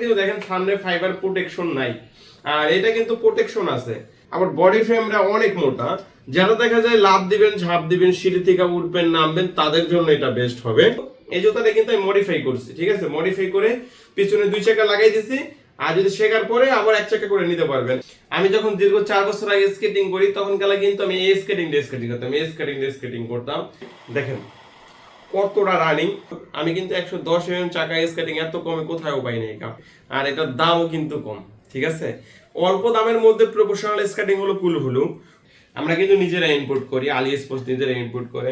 কিন্তু দেখেন সামনে ফাইবার প্রোটেকশন নাই। আর এটা কিন্তু প্রোটেকশন আছে। আবার বডি ফ্রেমটা অনেক মোটা। যারা দেখা যায় লাভ দিবেন, ঝাঁপ দিবেন, সিঁড়ি থেকে উঠবেন, নামবেন, তাদের জন্য এটা বেস্ট হবে। এই জুতাটা কিন্তু আমি মডিফাই করছি, ঠিক আছে? মডিফাই করে পিছনে দুই চাকা লাগাই দিছি। আর যদি শেখার পরে আবার এক চাকা করে নিতে পারবেন। আমি যখন দীর্ঘ চার বছর আগে স্কেটিং করি তখন কালে কিন্তু আমি এই স্কেটিং ডে স্কেটিং করতাম, এই স্কেটিং দিয়ে স্কেটিং করতাম। দেখেন কতটা রানিং আমি কিন্তু একশো দশ এম চাকা স্কেটিং এত কমে কোথাও পাই নাই, কাপ। আর এটার দামও কিন্তু কম, ঠিক আছে? অল্প দামের মধ্যে প্রফেশনাল স্কেটিং হলো কুল হলু। আমরা কিন্তু নিজেরা ইনপুট করি আলি স্পোর্টস নিজেরা ইনপুট করে।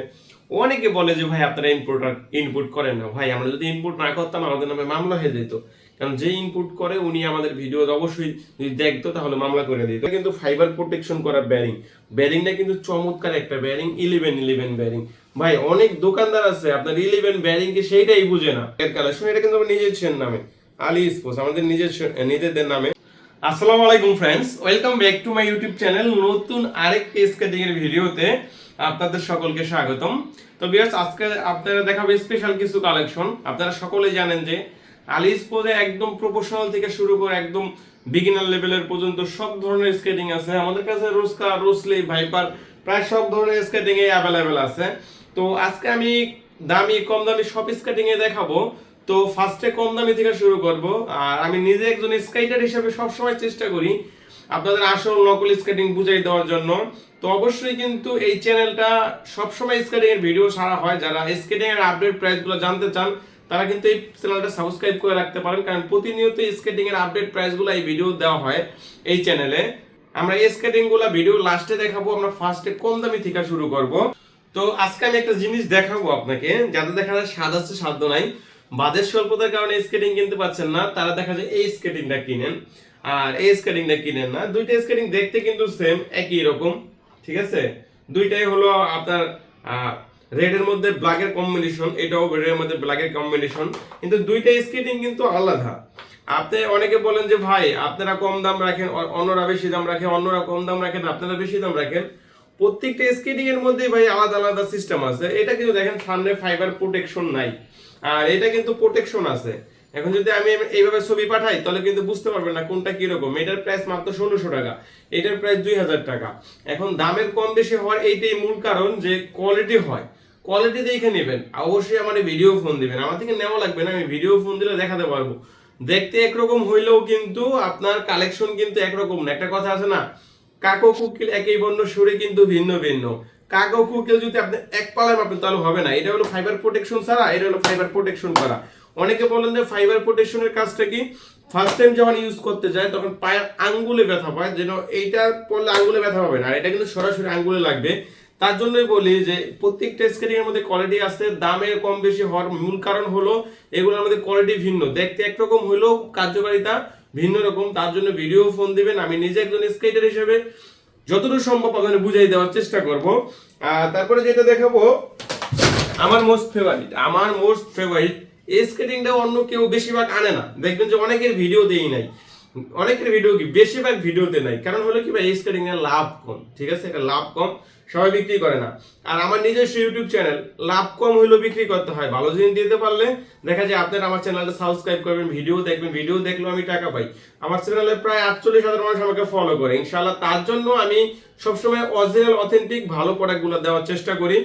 অনেকে বলে যে, ভাই, আপনারা ইনপুট ইনপুট করেন না। ভাই, আমরা যদি ইনপুট না করতাম, আমাদের নামে মামলা হয়ে যেত। কারণ যে ইনপুট করে, উনি আমাদের ভিডিও অবশ্যই যদি দেখতো, তাহলে মামলা করে দিত। কিন্তু ফাইবার প্রোটেকশন করা ব্যারিং ব্যারিংটা কিন্তু চমৎকার একটা ব্যারিং ইলেভেন ইলেভেন ব্যারিং ভাই অনেক দোকানদার আছে আপনার ইলেভেন ব্যারিং কি সেইটাই বুঝে না। এর কালেকশন এটা কিন্তু আমার নিজের নামে। আলি স্পোর্টস আমাদের নিজের নিজেদের নামে। আসসালামু আলাইকুম friends welcome back to my YouTube channel নতুন আরেকটি স্কেটিং এর ভিডিওতে আপনাদের সকলকে স্বাগতম। তো বিয়ার্স আজকে আপনারা দেখাবো স্পেশাল কিছু কালেকশন আপনারা সকলেই জানেন যে আলি স্পোর্টে একদম প্রফেশনাল থেকে শুরু করে একদম বিগিনার লেভেলের পর্যন্ত সব ধরনের স্কেটিং আছে। আমাদের কাছে রোস্কা রোসলি ভাইপার প্রায় সব ধরনের স্কেটিং এ অ্যাভেলেবেল আছে। তো আজকে আমি দামি কম দামি সব স্কেটিং এ দেখাবো। তো ফার্স্টে কম দামি থেকে শুরু করব। আর আমি নিজে একজন স্কেটার হিসেবে সবসময় চেষ্টা করি আপনাদের আসল নকল স্কেটিং বুঝাই দেওয়ার জন্য। তো অবশ্যই কিন্তু এই চ্যানেলটা সবসময় স্কেটিং এর ভিডিও সারা হয়। যারা স্কেটিং এর আপডেট প্রাইসগুলো জানতে চান, তারা কিন্তু এই চ্যানেলটা সাবস্ক্রাইব করে রাখতে পারেন। কারণ প্রতিনিয়ত স্কেটিং এর আপডেট প্রাইসগুলো এই ভিডিও দেওয়া হয় এই চ্যানেলে আমরা এই স্কেটিংগুলা ভিডিও লাস্টে দেখাবো। আমরা ফার্স্টে কম দামি থেকে শুরু করব। তো আজকে আমি একটা জিনিস দেখাবো আপনাকে। যাদের দেখা যায় স্বাদ আছে সাধ্য নাই বাজেট স্বল্পতার কারণে স্কেটিং কিনতে পারছেন না, তারা দেখা যায় এই স্কেটিংটা কিনেন। আর এই স্কেটিংটা কিনেন না। দুইটা স্কেটিং দেখতে কিন্তু সেম একই রকম, ঠিক আছে? দুইটাই হলো আপনার রেডের মধ্যে ব্ল্যাকের কম্বিনেশন এটাও রেডের মধ্যে ব্ল্যাকের কম্বিনেশন কিন্তু দুইটা স্কেটিং কিন্তু আলাদা। আপনি অনেকে বলেন যে, ভাই, আপনারা কম দাম রাখেন অন্যরা বেশি দাম রাখেন অন্যরা কম দাম রাখেন, আপনারা বেশি দাম রাখেন। প্রত্যেকটা স্কেটিং এর মধ্যে ভাই আলাদা আলাদা সিস্টেম আছে। এটা কিন্তু দেখেন সামনে ফাইবার প্রোটেকশন নাই। আর এটা কিন্তু প্রোটেকশন আছে। এখন যদি আমি এইভাবে ছবি পাঠাই, তাহলে কিন্তু বুঝতে পারবেন না কোনটা কীরকম। এটার প্রাইস মাত্র ষোলোশো টাকা। এটার প্রাইস দুই হাজার টাকা। এখন দামের কম বেশি হওয়ার এইটাই মূল কারণ যে কোয়ালিটি হয়। কোয়ালিটি দেখে নেবেন। অবশ্যই আমার ভিডিও ফোন দিবেন। আমার থেকে নেওয়া লাগবে না। আমি ভিডিও ফোন দিলে দেখাতে পারব। দেখতে একরকম হইলেও কিন্তু আপনার কালেকশন কিন্তু একরকম না। একটা কথা আছে না কাকো কুকিল একই বর্ণ, সুরে কিন্তু ভিন্ন ভিন্ন। কাকো কুকিল যদি আপনি এক পালায় মাপেন, তাহলে হবে না। এটা হলো ফাইবার প্রোটেকশন ছাড়া, এটা হলো ফাইবার প্রোটেকশন করা। অনেকে বলেন যে ফাইবার প্রোটেকশনের কাজটা কি? ফার্স্ট টাইম যখন ইউজ করতে যায়, তখন পায়ের আঙ্গুলে ব্যথা পায়, যেন এইটা পড়লে আঙ্গুলে ব্যথা পাবে না, আর এটা কিন্তু সরাসরি আঙ্গুলে লাগবে। তার জন্যই বলি যে প্রত্যেকটা স্কেটিং এর মধ্যে কোয়ালিটি আছে দামের কম বেশি হওয়ার মূল কারণ হলো এগুলোর মধ্যে কোয়ালিটি ভিন্ন। দেখতে একরকম হলেও কার্যকারিতা ভিন্ন রকম, তার জন্য ভিডিও ফোন দিবেন। আমি নিজে একজন স্কেটার হিসেবে যতটুকু সম্ভব আপনাদের বুঝাই দেওয়ার চেষ্টা করব। তারপরে যেটা দেখাবো, আমার মোস্ট ফেভারিট আমার মোস্ট ফেভারিট এই স্কেটিংটা অন্য কেউ বেশিরভাগ আনে না। দেখবেন যে অনেকের ভিডিও দেই নাই। অনেকের ভিডিও কি? বেশিরভাগ ভিডিওতে নাই। কারণ হলো কি ভাই, এই এর লাভ কম, ঠিক আছে? এটা লাভ কম, সবাই বিক্রি করে না। আর আমার নিজস্ব ইউটিউব চ্যানেল লাভ কম হইলেও বিক্রি করতে হয়। ভালো জিনিস দিতে পারলে দেখা যায় আপনারা আমার চ্যানেলটা সাবস্ক্রাইব করবেন ভিডিও দেখবেন ভিডিও দেখলেও আমি টাকা পাই। আমার চ্যানেলে প্রায় আটচল্লিশ হাজার মানুষ আমাকে ফলো করে। ইনশাআল্লাহ, তার জন্য আমি সবসময় অরিজিনাল অথেন্টিক ভালো প্রোডাক্টগুলো দেওয়ার চেষ্টা করি।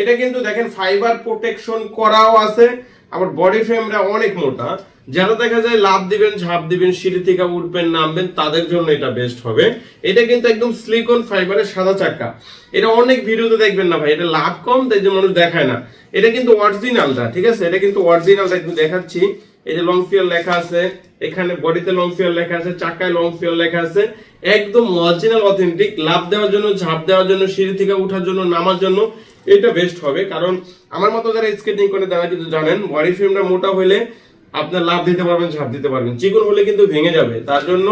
এটা কিন্তু দেখেন ফাইবার প্রোটেকশন করাও আছে। আবার বডি ফ্রেমটা অনেক মোটা। যারা দেখা যায় লাভ দিবেন, ঝাঁপ দিবেন, সিঁড়ি থেকে উঠবেন, নামবেন, তাদের জন্য এটা বেস্ট হবে। এটা কিন্তু একদম স্লিকন ফাইবারের সাদা চাকা এটা অনেক ভিডিওতে দেখবেন না ভাই, এটা লাভ কম, তাই যে মানুষ দেখায় না। এটা কিন্তু অরিজিনালটা ঠিক আছে? এটা কিন্তু অরিজিনালটা একটু দেখাচ্ছি। এই যে লং ফিয়ার লেখা আছে, এখানে বডিতে লং ফিয়ার লেখা আছে চাকায় লং ফিয়ার লেখা আছে। একদম অরিজিনাল অথেন্টিক লাভ দেওয়ার জন্য, ঝাঁপ দেওয়ার জন্য, সিঁড়ি থেকে ওঠার জন্য, নামার জন্য। এটা বেস্ট হবে, কারণ আমার মতো যারা স্কেটিং করে তারা কিন্তু জানেন বডি ফ্রেমটা মোটা হলে আপনার লাভ দিতে পারবেন ঝাঁপ দিতে পারবেন। চিকন হলে কিন্তু ভেঙে যাবে। তার জন্য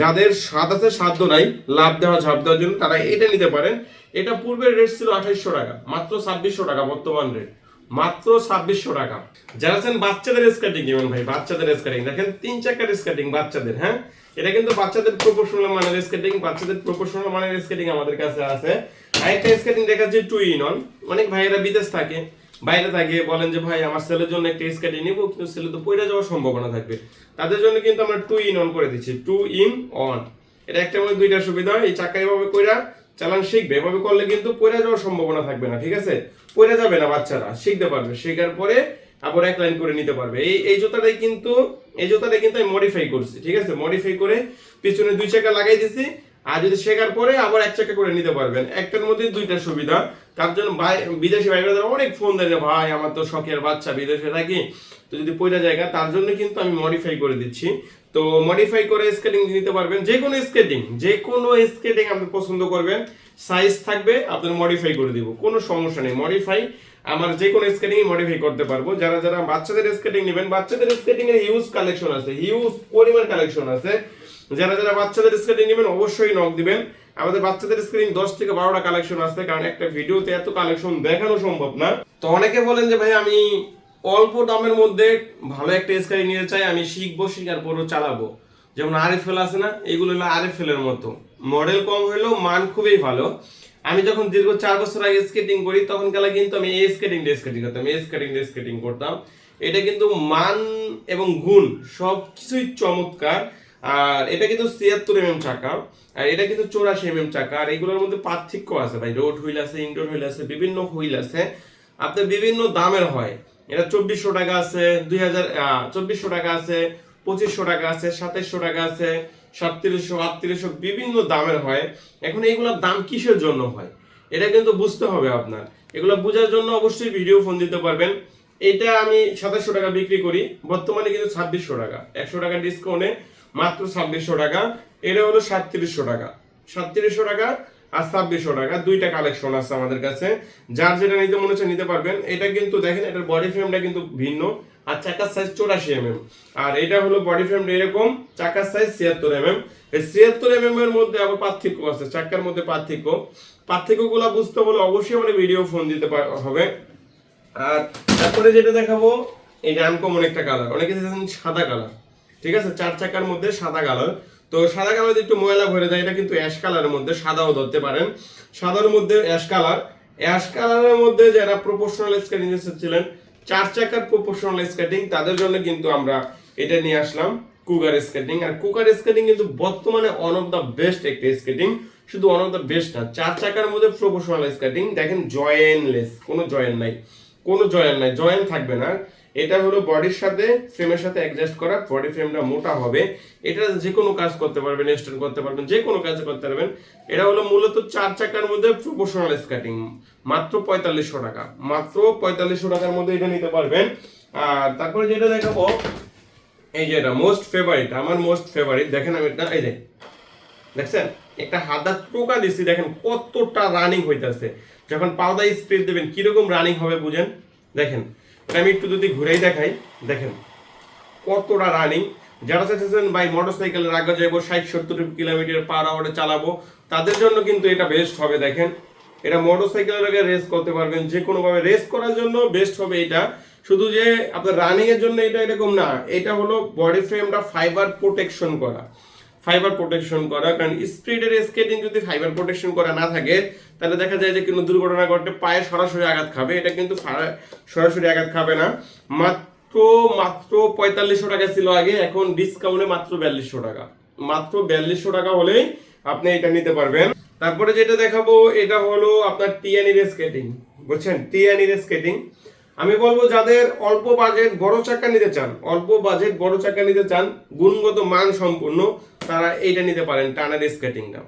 যাদের স্বাদ আছে, সাধ্য নাই লাভ দেওয়া, ঝাঁপ দেওয়ার জন্য, তারা এটা নিতে পারেন। এটা পূর্বের রেট ছিল আঠাইশশো টাকা, মাত্র ছাব্বিশশো টাকা বর্তমান রেট মাত্র ছাব্বিশশো টাকা। যারা আছেন বাচ্চাদের স্কেটিং কেমন ভাই, বাচ্চাদের স্কেটিং দেখেন, তিন চাকার স্কেটিং বাচ্চাদের হ্যাঁ? এটা কিন্তু বাচ্চাদের প্রপোর্শনাল মানের স্কেটিং বাচ্চাদের প্রপোর্শনাল মানের স্কেটিং আমাদের কাছে আছে। আরেকটা স্কেটিং দেখাচ্ছি টু ইন অন অনেক ভাইয়েরা বিদেশ থাকে, বাইরে থাকে, বলেন যে, ভাই, আমার ছেলের জন্য একটা স্কেটিং নিবো, কিন্তু ছেলে তো পড়ে যাওয়ার সম্ভাবনা থাকবে। তাদের জন্য কিন্তু আমরা টু ইন অন করে দিচ্ছি টু ইন অন এটা একটা মধ্যে দুইটা সুবিধা এই চাকা এভাবে কইরা চালান শিখবে, এভাবে করলে কিন্তু পড়ে যাওয়ার সম্ভাবনা থাকবে না, ঠিক আছে? পড়ে যাবে না বাচ্চারা, শিখতে পারবে, শেখার পরে আবার এক লাইন করে নিতে পারবে। এই এই জুতাটাই কিন্তু এই জুতাটাই কিন্তু আমি মডিফাই করছি, ঠিক আছে? মডিফাই করে পিছনে দুই চাকা লাগাই দিছি। আর যদি শেখার পরে আবার এক চাকা করে নিতে পারবেন। একটার মধ্যে দুইটা সুবিধা। তার জন্য বিদেশি বোনেরা অনেক ফোন দেয় ভাই, আমার তো শখের বাচ্চা, বিদেশে থাকি। তো যদি পয়লা জায়গা, তার জন্য কিন্তু আমি মডিফাই করে দিচ্ছি। তো মডিফাই করে স্কেটিং নিতে পারবেন। যে কোনো স্কেটিং যে কোনো স্কেটিং আপনি পছন্দ করবেন সাইজ থাকবে, আপনার মডিফাই করে দিব। কোনো সমস্যা নেই। মডিফাই আমার যে কোনো স্কেটিং মডিফাই করতে পারব। যারা যারা বাচ্চাদের স্কেটিং নেবেন, বাচ্চাদের স্কেটিং এর হিউজ কালেকশন আছে হিউজ পরিমাণ কালেকশন আছে। যারা যারা বাচ্চাদের স্কেটিং নেবেন, অবশ্যই নক দিবেন। আমাদের বাচ্চাদের স্ক্রিন দশ থেকে বারোটা কালেকশন আছে, কারণ একটা ভিডিওতে এত কালেকশন দেখানো সম্ভব না। তো অনেকে বলেন যে, ভাই, আমি অল্প দামের মধ্যে ভালো একটা স্ক্রিন নিতে চাই, আমি শিখব, শিখার পরও চালাবো। যেমন আরএফএল আছে না, এগুলো হলো আরএফএল এর মতো। মডেল কম হলেও মান খুবই ভালো। আমি যখন দীর্ঘ চার বছর আগে স্কেটিং করি, তখন কালে কিন্তু আমি এই স্কেটিং দিয়ে স্কেটিং করতাম এই স্কেটিং দিয়ে স্কেটিং করতাম। এটা কিন্তু মান এবং গুণ সব কিছুই চমৎকার। আর এটা কিন্তু ছিয়াত্তর এমএম চাকা, আর এটা কিন্তু চৌরাশি এমএম চাকা, আর এগুলোর মধ্যে পার্থক্য আছে ভাই। রোড হুইল আছে ইনডোর হুইল আছে, বিভিন্ন হুইল আছে। আপনার বিভিন্ন দামের হয়। এটা চব্বিশশো টাকা আছে, দুই হাজার চব্বিশশো টাকা আছে, পঁচিশশো টাকা আছে, সাতাইশশো টাকা আছে। সাতত্রিশশো, আটত্রিশশো বিভিন্ন দামের হয়। এখন এইগুলোর দাম কিসের জন্য হয়? এটা কিন্তু বুঝতে হবে আপনার। এগুলো বোঝার জন্য অবশ্যই ভিডিও ফোন দিতে পারবেন। এটা আমি সাতাশশো টাকা বিক্রি করি। বর্তমানে কিন্তু ছাব্বিশশো টাকা। একশো টাকা ডিসকাউন্টে মাত্র ছাব্বিশশো টাকা। এটা হলো সাতত্রিশশো টাকা। সাতত্রিশশো টাকা আর ছাব্বিশশো টাকা। দুইটা কালেকশন আছে আমাদের কাছে। যার যেটা নিতে মনে হচ্ছে নিতে পারবেন। এটা কিন্তু দেখেন, এটার বডি ফ্রেমটা কিন্তু ভিন্ন। আর চাকার সাইজ চৌরাশি এম আর এটা হলো বডি ফ্রেমটা এরকম চাকার সাইজ ছিয়াত্তর এম এই ছিয়াত্তর এম এর মধ্যে আবার পার্থক্য আছে, চাকার মধ্যে পার্থক্য। পার্থক্যগুলো বুঝতে হলে অবশ্যই আমাদের ভিডিও ফোন দিতে হবে। আর তারপরে যেটা দেখাবো যে আনকমন একটা কালার অনেকে সাদা কালার ঠিক আছে? চার চাকার মধ্যে সাদা কালার তো সাদা কালার একটু ময়লা ভরে যায় এটা কিন্তু অ্যাশ কালারের মধ্যে সাদাও ধরতে পারেন। সাদার মধ্যে অ্যাশ কালার অ্যাশ কালারের মধ্যে যারা প্রফেশনাল স্কেটিং ছিলেন চার চাকার প্রফেশনাল স্কেটিং তাদের জন্য কিন্তু আমরা এটা নিয়ে আসলাম কুকার স্কেটিং আর কুকার স্কেটিং কিন্তু বর্তমানে ওয়ান অফ দ্য বেস্ট একটা স্কেটিং শুধু ওয়ান অফ দ্য বেস্ট না, চার চাকার মধ্যে প্রফেশনাল স্কেটিং দেখেন জয়েনলেস কোনো জয়েন নাই। কোনো জয়েন নাই, জয়েন থাকবে না। এটা হলো বডির সাথে ফ্রেমের সাথে অ্যাডজাস্ট করা বডি ফ্রেমটা মোটা হবে। এটা যে কোনো কাজ করতে পারবেন এক্সটেন্ড করতে পারবেন, যে কোনো কাজ করতে পারবেন। এটা হলো মূলত চার চাকার মধ্যে প্রফেশনাল স্কেটিং মাত্র পঁয়তাল্লিশশো টাকা। মাত্র পঁয়তাল্লিশশো টাকার মধ্যে এটা নিতে পারবেন। আর তারপরে যেটা দেখাবো, এই যে এটা মোস্ট ফেভারিট আমার মোস্ট ফেভারিট দেখেন আমি এটা, এই দেখছেন? একটা হাতার টোকা দিচ্ছি দেখেন কতটা রানিং হইতাছে। যখন পাউডার স্পিড দেবেন, কীরকম রানিং হবে বুঝেন? দেখেন, আমি একটু যদি ঘুরেই দেখাই, দেখেন, কতটা রানিং যারা চাইছেন ভাই মোটরসাইকেলের আগে যাব ষাট, সত্তর কিলোমিটার পার আওয়ারে চালাবো, তাদের জন্য কিন্তু এটা বেস্ট হবে, দেখেন। এটা মোটরসাইকেলের আগে রেস করতে পারবেন, যে কোনো ভাবে রেস করার জন্য বেস্ট হবে এটা। শুধু যে আপনার রানিং এর জন্য এটা এরকম না, এটা হলো বডি ফ্রেমটা ফাইবার প্রোটেকশন করা। ফাইবার প্রোটেকশন করা, কারণ স্পিডের স্কেটিং যদি ফাইবার প্রোটেকশন করা না থাকে, তাহলে দেখা যায় যে কোনো দুর্ঘটনা ঘটে পায়ে সরাসরি আঘাত খাবে। এটা কিন্তু সরাসরি আঘাত খাবে না। মাত্র মাত্র পঁয়তাল্লিশশো টাকা ছিল আগে, এখন ডিসকাউন্টে মাত্র বিয়াল্লিশশো টাকা। মাত্র বিয়াল্লিশশো টাকা হলেই আপনি এটা নিতে পারবেন। তারপরে যেটা দেখাবো, এটা হলো আপনার টিএনির স্কেটিং। বুঝছেন? টিএনির স্কেটিং। আমি বলব, যাদের অল্প বাজেট বড় চাকা নিতে চান, অল্প বাজেট বড় চাকা নিতে চান, গুণগত মান সম্পূর্ণ। তারা এইটা নিতে পারেন টানার স্কেটিংটা।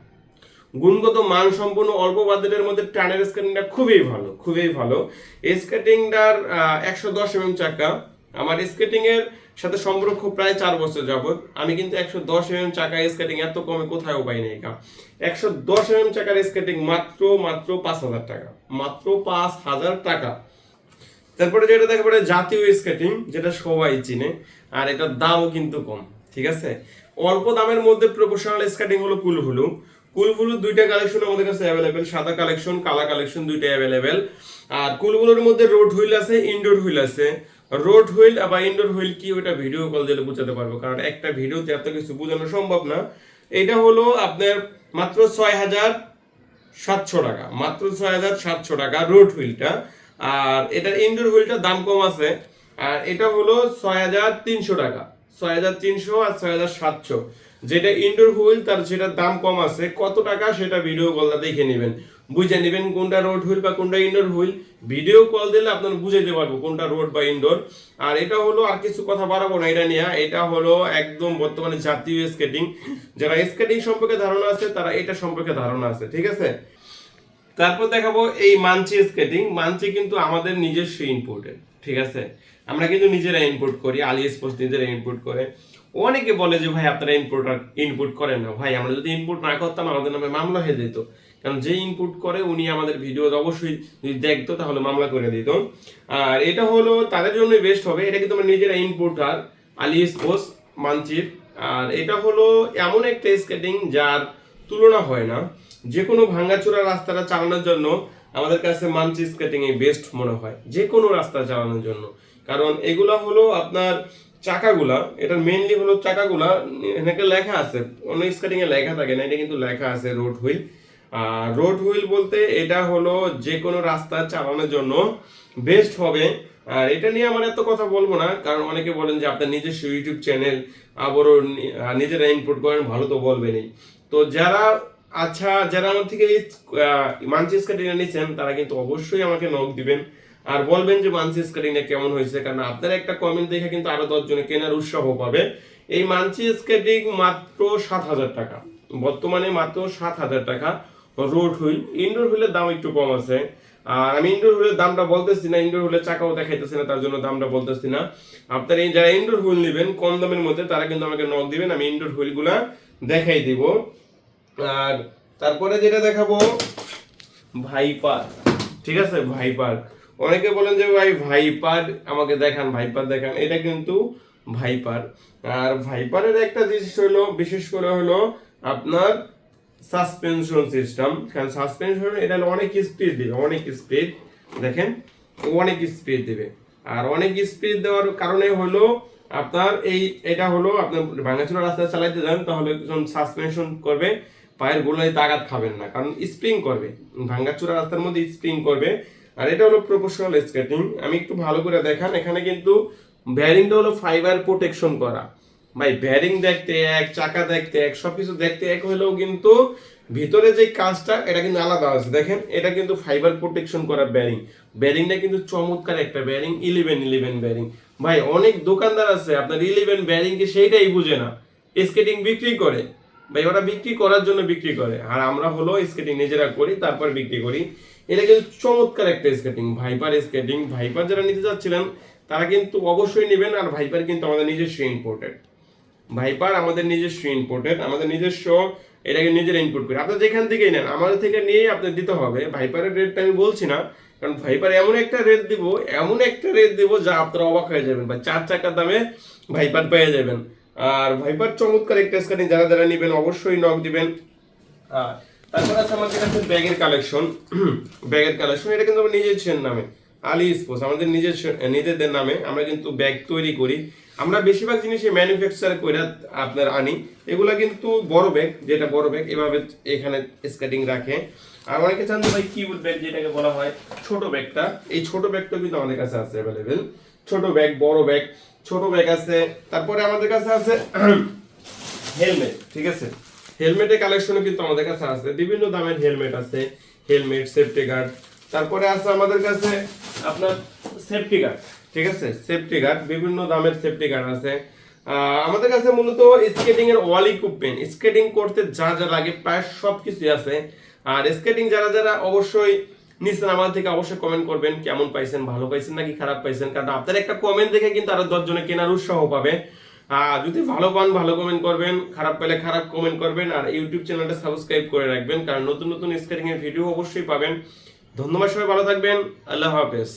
গুণগত মান সম্পূর্ণ অল্প বাজেটের মধ্যে টানের স্কেটিংটা খুবই ভালো খুবই ভালো। স্কেটিংটার একশো দশ এমএম চাকা। আমার স্কেটিং এর সাথে সম্পর্ক প্রায় চার বছর যাবত আমি কিন্তু একশো দশ এমএম চাকা স্কেটিং এত কমে কোথাও পাইনি এটা একশো দশ এমএম চাকার স্কেটিং মাত্র মাত্র পাঁচ হাজার টাকা। মাত্র পাঁচ হাজার টাকা। তারপরে যেটা দেখে জাতীয় স্কেটিং, যেটা সবাই চিনে, আর এটার দামও কিন্তু কম, ঠিক আছে? অল্প দামের মধ্যে প্রফেশনাল স্কেটিং হলো কুলহুলু কুলহুলু দুইটা কালেকশন আমাদের কাছে অ্যাভেলেবেল সাদা কালেকশন কালা কালেকশন দুইটা অ্যাভেলেবেল আর কুলহুলুর মধ্যে রোড হুইল আছে ইনডোর হুইল আছে। রোড হুইল বা ইনডোর হুইল কি ওটা ভিডিও কল দিলে বোঝাতে পারব, কারণ একটা ভিডিওতে এত কিছু বোঝানো সম্ভব না। এটা হলো আপনার মাত্র ছয় হাজার সাতশো টাকা, মাত্র ছয় হাজার সাতশো টাকা রোড হুইলটা আর এটার ইনডোর হুইলটার দাম কম আছে, আর এটা হলো ছয় হাজার তিনশো টাকা। ছয় হাজার তিনশো আর ছয় হাজার সাতশো। যেটা ইনডোর হুইল, তার সেটার দাম কম আছে, কত টাকা সেটা ভিডিও দেখে নেবেন। বুঝে নেবেন কোনটা রোড হুইল বা কোনটা ইনডোর হুইল। ভিডিও কল দিলে আপনার বুঝাইতে পারব কোনটা রোড বা ইনডোর আর এটা হলো আর কিছু কথা বাড়াবো না এটা নিয়ে। এটা হলো একদম বর্তমানে জাতীয় স্কেটিং যারা স্কেটিং সম্পর্কে ধারণা আছে, তারা এটা সম্পর্কে ধারণা আছে, ঠিক আছে? তারপর দেখাবো এই মানচি স্কেটিং মানচি কিন্তু আমাদের নিজস্ব ইনপুটের ঠিক আছে? আমরা কিন্তু নিজেরা ইনপুট করি আলি স্পোর্টস নিজেরা ইনপুট করে। অনেকে বলে যে, ভাই, আপনারা ইনপুট ইনপুট করেন না। ভাই, আমরা যদি ইনপুট না করতাম, আমাদের নামে মামলা হয়ে যেত। কারণ যে ইনপুট করে, উনি আমাদের ভিডিও অবশ্যই যদি দেখতো, তাহলে মামলা করে দিত। আর এটা হলো, তাদের জন্য বেস্ট হবে। এটা কিন্তু আমরা নিজেরা ইনপুটার আলি স্পোর্টস মানচির আর এটা হলো এমন একটা স্কেটিং যার তুলনা হয় না। যে কোনো ভাঙ্গাচোরা রাস্তাটা চালানোর জন্য আমাদের কাছে মানচি স্কেটিং এ বেস্ট মনে হয়। যে কোনো রাস্তা চালানোর জন্য। কারণ এগুলা হলো আপনার চাকাগুলা। এটা মেইনলি হলো চাকাগুলা। এখানে লেখা আছে। অন্য স্কেটিং এ লেখা থাকে না, এটা কিন্তু লেখা আছে রোড হুইল আর রোড হুইল বলতে এটা হলো যে কোনো রাস্তা চালানোর জন্য বেস্ট হবে। আর এটা নিয়ে আমার এত কথা বলব না, কারণ অনেকে বলেন যে আপনার নিজস্ব ইউটিউব চ্যানেল আবারও নিজেরা ইনপুট করেন, ভালো তো বলবেনই। তো যারা আচ্ছা যারা আমার থেকে মানচিস কাটিংটা নিয়েছেন, তারা কিন্তু অবশ্যই আমাকে নখ দিবেন। আর বলবেন যে মানচিস কাটিংটা কেমন হয়েছে, কারণ আপনার একটা কমেন্ট দেখে কিন্তু আরও দশজনে কেনার উৎসাহ পাবে। এই মানচি স্কেটিং মাত্র সাত হাজার টাকা। বর্তমানে মাত্র সাত হাজার টাকা রোড হুইল ইনডোর হুইলের দাম একটু কম আছে। আর আমি ইনডোর হুইলের দামটা বলতেছি না, ইনডোর হুইলের চাকাও দেখাইতেছি না, তার জন্য দামটা বলতেছি না। আপনারা যারা ইনডোর হুইল নেবেন, কম দামের মধ্যে তারা কিন্তু আমাকে নক দিবেন, আমি ইনডোর হুইলগুলা দেখাই দিব। আর তারপরে যেটা দেখাবো, ভাইপার, ঠিক আছে? ভাইপার। অনেকে বলেন যে, ভাই, ভাইপার আমাকে দেখান, ভাইপার দেখান। এটা কিন্তু ভাইপার। আর ভাইপারের একটা জিনিস হলো, বিশেষ করে হলো আপনার সাসপেনশন সিস্টেম কারণ সাসপেনশন এটা অনেক স্পিড দিবে, অনেক স্পিড দেখেন অনেক স্পিড দিবে। আর অনেক স্পিড দেওয়ার কারণে হলো আপনার এই, এটা হলো আপনার ভাঙাচোরা রাস্তায় চালাইতে যান, তাহলে যখন সাসপেনশন করবে, পায়ের গোড়ালিতে তাগাত খাবেন না, কারণ স্প্রিং করবে। ভাঙ্গাচোরা রাস্তার মধ্যে স্প্রিং করবে। আর এটা হলো প্রফেশনাল স্কেটিং আমি একটু ভালো করে দেখান, এখানে কিন্তু ব্যারিংটা হলো ফাইবার প্রোটেকশন করা। ভাই ব্যারিং দেখতে এক, চাকা দেখতে এক, সবকিছু দেখতে এক হলেও কিন্তু ভিতরে যে কাজটা, এটা কিন্তু আলাদা আছে। দেখেন, এটা কিন্তু ফাইবার প্রোটেকশন করা ব্যারিং ব্যারিংটা কিন্তু চমৎকার একটা ব্যারিং ইলেভেন ইলেভেন ব্যারিং ভাই, অনেক দোকানদার আছে, আপনার ইলেভেন ব্যারিং কি সেইটাই বুঝে না। স্কেটিং বিক্রি করে। ভাই, ওরা বিক্রি করার জন্য বিক্রি করে। আর আমরা হলো স্কেটিং নিজেরা করি, তারপর বিক্রি করি। এটা কিন্তু চমৎকার একটা স্কেটিং ভাইপার স্কেটিং ভাইপার যারা নিতে চাচ্ছিলেন তারা কিন্তু অবশ্যই নেবেন, আর ভাইপার কিন্তু আমাদের নিজস্ব ইম্পোর্টেড ভাইপার আমাদের নিজস্ব ইম্পোর্টেড আমাদের নিজস্ব, এটাকে নিজের ইনপুট করি। আপনার যেখান থেকেই নেন, আমাদের থেকে নিয়েই আপনার দিতে হবে। ভাইপারের রেটটা আমি বলছি না, কারণ ভাইপার এমন একটা রেট দিব, এমন একটা রেট দিব যা আপনারা অবাক হয়ে যাবেন বা চার চাকার দামে ভাইপার পেয়ে যাবেন। আর ভাইপার চমৎকার একটা স্ক্যানিং যারা যারা নেবেন অবশ্যই নক দিবেন। আর তারপর আছে আমাদের কাছে ব্যাগের কালেকশন ব্যাগের কালেকশন এটা কিন্তু আমার নিজের নামে। আলি স্পোর্টস আমাদের নিজের নিজেদের নামে আমরা কিন্তু ব্যাগ তৈরি করি। আমরা বেশিরভাগ জিনিসই ম্যানুফ্যাকচার করে আপনার আনি। এগুলা কিন্তু বড় ব্যাগ যেটা বড় ব্যাগ এভাবে এখানে স্কেটিং রাখে। আর অনেকে চান ভাই কিউট ব্যাগ যেটাকে বলা হয় ছোট ব্যাগটা এই ছোট ব্যাগটা কিন্তু আমাদের কাছে আছে অ্যাভেলেবেল ছোট ব্যাগ বড় ব্যাগ ছোট ব্যাগ আছে। তারপরে আমাদের কাছে আছে হেলমেট ঠিক আছে? হেলমেটের কালেকশনও কিন্তু আমাদের কাছে আছে। বিভিন্ন দামের হেলমেট আছে। হেলমেট সেফটি গার্ড তারপরে আছে আমাদের কাছে আপনার সেফটি গার্ড ঠিক আছে? সেফটি গার্ড বিভিন্ন দামের সেফটি গার্ড আছে। আমাদের কাছে মূলত স্কেটিং এর ওয়াল ইকুইপমেন্ট স্কেটিং করতে যা যা লাগে, প্রায় সব কিছুই আছে। আর স্কেটিং যারা যারা অবশ্যই নিচ্ছেন আমার থেকে অবশ্যই কমেন্ট করবেন, কেমন পাইছেন, ভালো পাইছেন নাকি খারাপ পাইছেন? কারণ আপনার একটা কমেন্ট দেখে কিন্তু আরও দশ জনে কেনার উৎসাহ পাবে। যদি ভালো পান, ভালো কমেন্ট করবেন, খারাপ পেলে খারাপ কমেন্ট করবেন, আর ইউটিউব চ্যানেলটা সাবস্ক্রাইব করে রাখবেন, কারণ নতুন নতুন স্কেটিং এর ভিডিও অবশ্যই পাবেন। ধন্যবাদ সবাই, ভালো থাকবেন। আল্লাহ হাফেজ।